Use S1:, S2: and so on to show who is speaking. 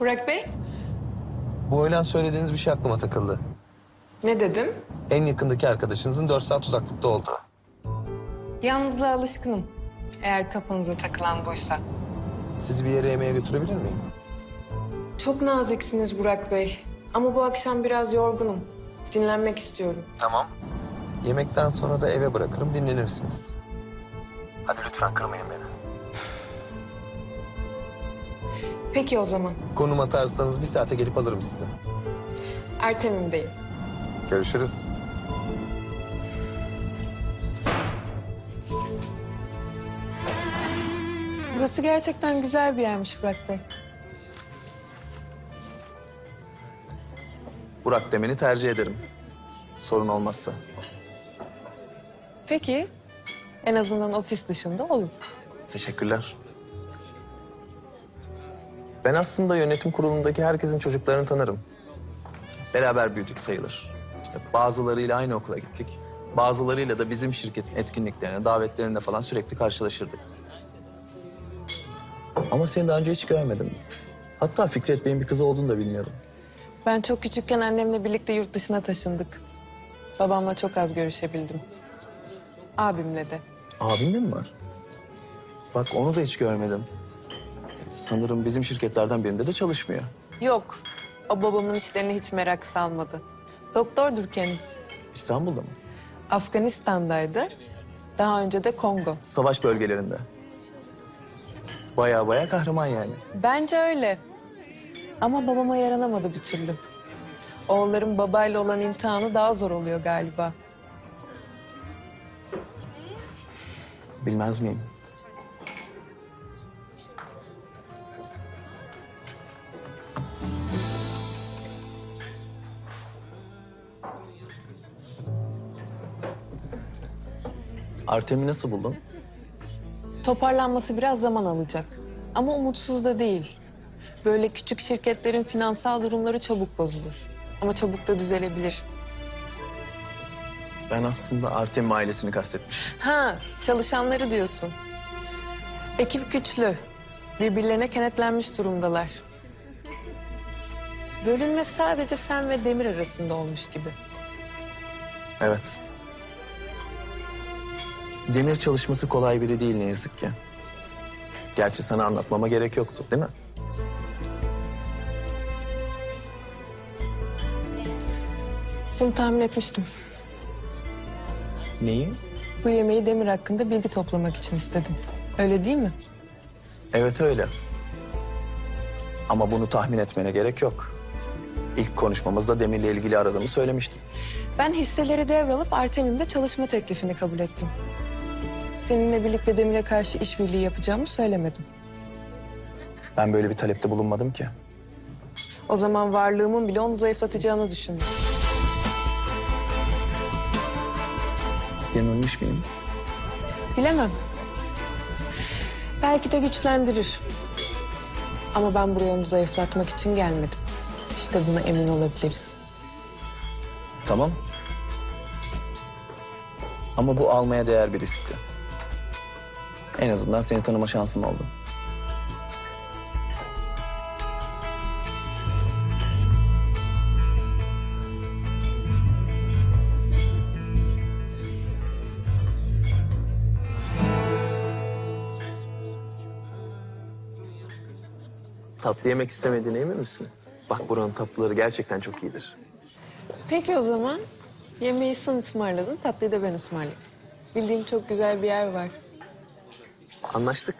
S1: Burak Bey,
S2: Bu öğlen söylediğiniz bir şey aklıma takıldı.
S1: ne dedim?
S2: En yakındaki arkadaşınızın 4 saat uzaklıkta olduğu.
S1: Yalnızlığa alışkınım. Eğer kafanıza takılan buysa.
S2: Sizi bir yere yemeğe götürebilir miyim?
S1: Çok naziksiniz Burak Bey. Ama bu akşam biraz yorgunum. Dinlenmek istiyorum.
S2: Tamam. Yemekten sonra da eve bırakırım dinlenirsiniz. Hadi lütfen kırmayın beni.
S1: Peki o zaman.
S2: Konum atarsanız bir saate gelip alırım sizi.
S1: Ertemim'deyim.
S2: Görüşürüz.
S1: Burası gerçekten güzel bir yermiş Burak Bey.
S2: Burak demeni tercih ederim. Sorun olmazsa.
S1: Peki. En azından ofis dışında olur.
S2: Teşekkürler. Ben aslında yönetim kurulundaki herkesin çocuklarını tanırım. Beraber büyüdük sayılır. İşte bazılarıyla aynı okula gittik. Bazılarıyla da bizim şirketin etkinliklerine, davetlerinde falan sürekli karşılaşırdık. Ama seni daha önce hiç görmedim. Hatta Fikret Bey'in bir kızı olduğunu da bilmiyorum.
S1: Ben çok küçükken annemle birlikte yurt dışına taşındık. Babamla çok az görüşebildim. Abimle de.
S2: Abin de mi var? Bak onu da hiç görmedim. Sanırım bizim şirketlerden birinde de çalışmıyor.
S1: Yok. O babamın işlerine hiç merak salmadı. Doktordur kendisi.
S2: İstanbul'da mı?
S1: Afganistan'daydı. Daha önce de Kongo.
S2: Savaş bölgelerinde. Baya baya kahraman yani.
S1: Bence öyle. Ama babama yaranamadı bir türlü. Oğulların babayla olan imtihanı daha zor oluyor galiba.
S2: Bilmez miyim? Artem'i nasıl buldun?
S1: Toparlanması biraz zaman alacak. Ama umutsuz da değil. Böyle küçük şirketlerin finansal durumları çabuk bozulur. Ama çabuk da düzelebilir.
S2: Ben aslında Artem ailesini kastetmişim.
S1: Ha, çalışanları diyorsun. Ekip güçlü. Birbirlerine kenetlenmiş durumdalar. Bölünme sadece sen ve Demir arasında olmuş gibi.
S2: Evet. Demir çalışması kolay biri değil ne yazık ki. Gerçi sana anlatmama gerek yoktu değil mi?
S1: Bunu tahmin etmiştim.
S2: Neyi?
S1: Bu yemeği Demir hakkında bilgi toplamak için istedim. Öyle değil mi?
S2: Evet öyle. Ama bunu tahmin etmene gerek yok. İlk konuşmamızda Demir'le ilgili aradığımı söylemiştim.
S1: Ben hisseleri devralıp Artemim'de çalışma teklifini kabul ettim. Seninle birlikte Demir'e karşı işbirliği yapacağımı söylemedim.
S2: Ben böyle bir talepte bulunmadım ki.
S1: O zaman varlığımın bile onu zayıflatacağını düşündüm.
S2: Yanılmış mıyım?
S1: Bilemem. Belki de güçlendirir. Ama ben buraya onu zayıflatmak için gelmedim. İşte buna emin olabiliriz.
S2: Tamam. Ama bu almaya değer bir riskti. En azından seni tanıma şansım oldu. Tatlı yemek istemediğine emin misin? Bak buranın tatlıları gerçekten çok iyidir.
S1: Peki o zaman yemeği sen ısmarladın, tatlıyı da ben ısmarlayayım. Bildiğim çok güzel bir yer var.
S2: Anlaştık.